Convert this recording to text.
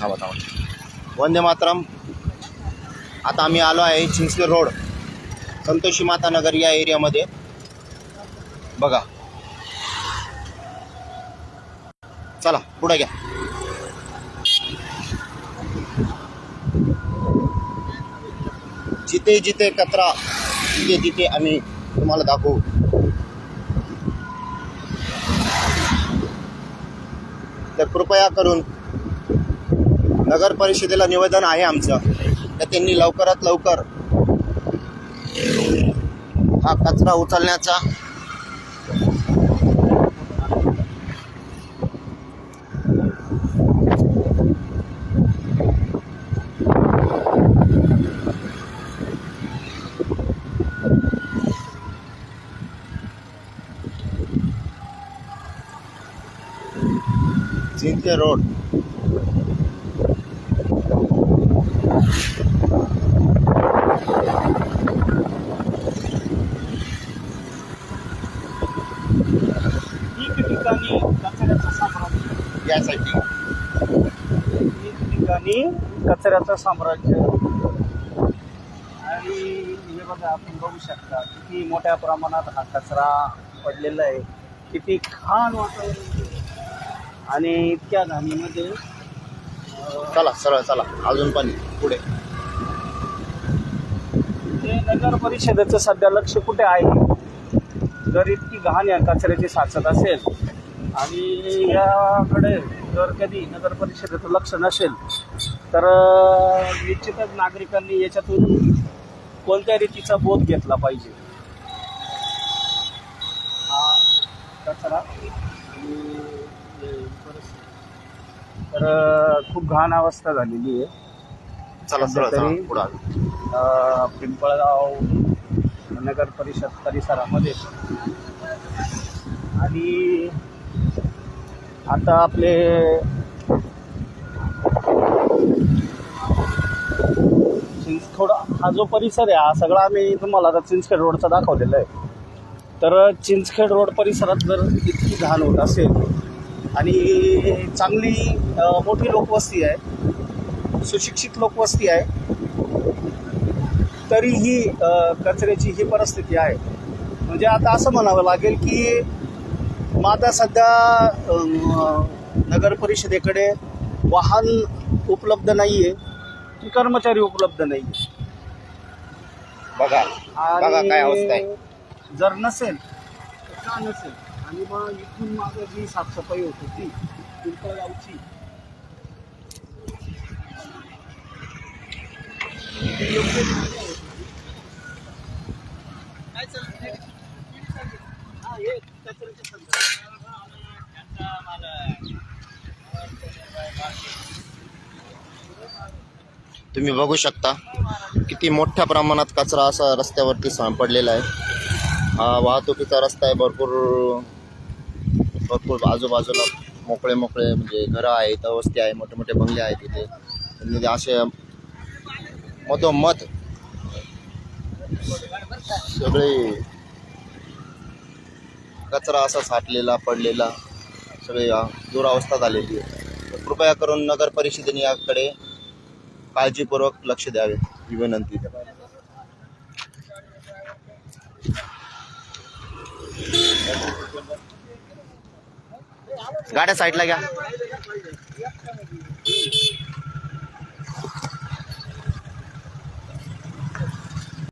थांबा थांबा. वंदे मातरम. आता आम्ही आलो आहे चिंचले रोड. संतोषी माता नगर या एरियामध्ये. बघा. चला पुढे घ्या. जिथे जिथे कचरा तिथे तिथे आम्ही तुम्हाला दाखवू. तर कृपया करून नगर परिषदेला निवेदन आहे आमचं. तर त्यांनी लवकरात लवकर हा कचरा उचलण्याचा जिंके रोड. साम्राज्य यासाठी ठिकठिकाणी कचऱ्याचं साम्राज्य. आणि हे बघा आपण बघू शकता किती मोठ्या प्रमाणात हा कचरा पडलेला आहे. किती घाण वातावरण. आणि इतक्या घाणीमध्ये चला सरळ चला. अजून पण पुढे. ते नगर परिषदेचं सध्या लक्ष कुठे आहे? जर इतकी घाण या कचऱ्याची साचत असेल आणि याकडे जर कधी नगर परिषदेचं लक्ष नसेल तर निश्चितच नागरिकांनी याच्यातून कोणत्या रीतीचा बोध घेतला पाहिजे? हा कचरा. तर खूप घाण अवस्था झालेली आहे. पिंपळगाव नगर परिषद परिसरामध्ये. आणि आता आपले चिंचखोड हा जो परिसर आहे हा सगळा आम्ही तुम्हाला आता चिंचखेड रोडचा दाखवलेला आहे. तर चिंचखेड रोड परिसरात जर इतकी घाण होत असेल आणि चांगली मोठी लोकवस्ती आहे सुशिक्षित लोकवस्ती आहे तरीही कचऱ्याची ही परिस्थिती आहे. म्हणजे आता असं म्हणावं लागेल की आता सध्या नगर परिषदेकडे वाहन उपलब्ध नाही आहे की कर्मचारी उपलब्ध नाही बघा बघा काय अवस्था आहे. जर नसेल तर का नसेल? आणि मग इथून मागं जी साफसफाई होत होती पिंपळगावची. ती योग्य होती. काय चाललंय? हा, हे कचऱ्याचे संकलन. तुम्ही बघू शकता किती मोठ्या प्रमाणात कचरा असा रस्त्यावरती सापडलेला आहे. हा वाहतुकीचा रस्ता आहे भरपूर भरपूर आजूबाजूला मोकळे मोकळे म्हणजे घरं आहेत वस्ती आहे मोठे मोठे बंगले आहेत तिथे म्हणजे असे मधोमध सगळे कचरा असा साठलेला पडलेला सगळी दुरावस्था झालेली आहे. कृपया करून नगर परिषदेने याकडे काळजीपूर्वक लक्ष द्यावे. ही विनंती. गाड्या साईडला घ्या.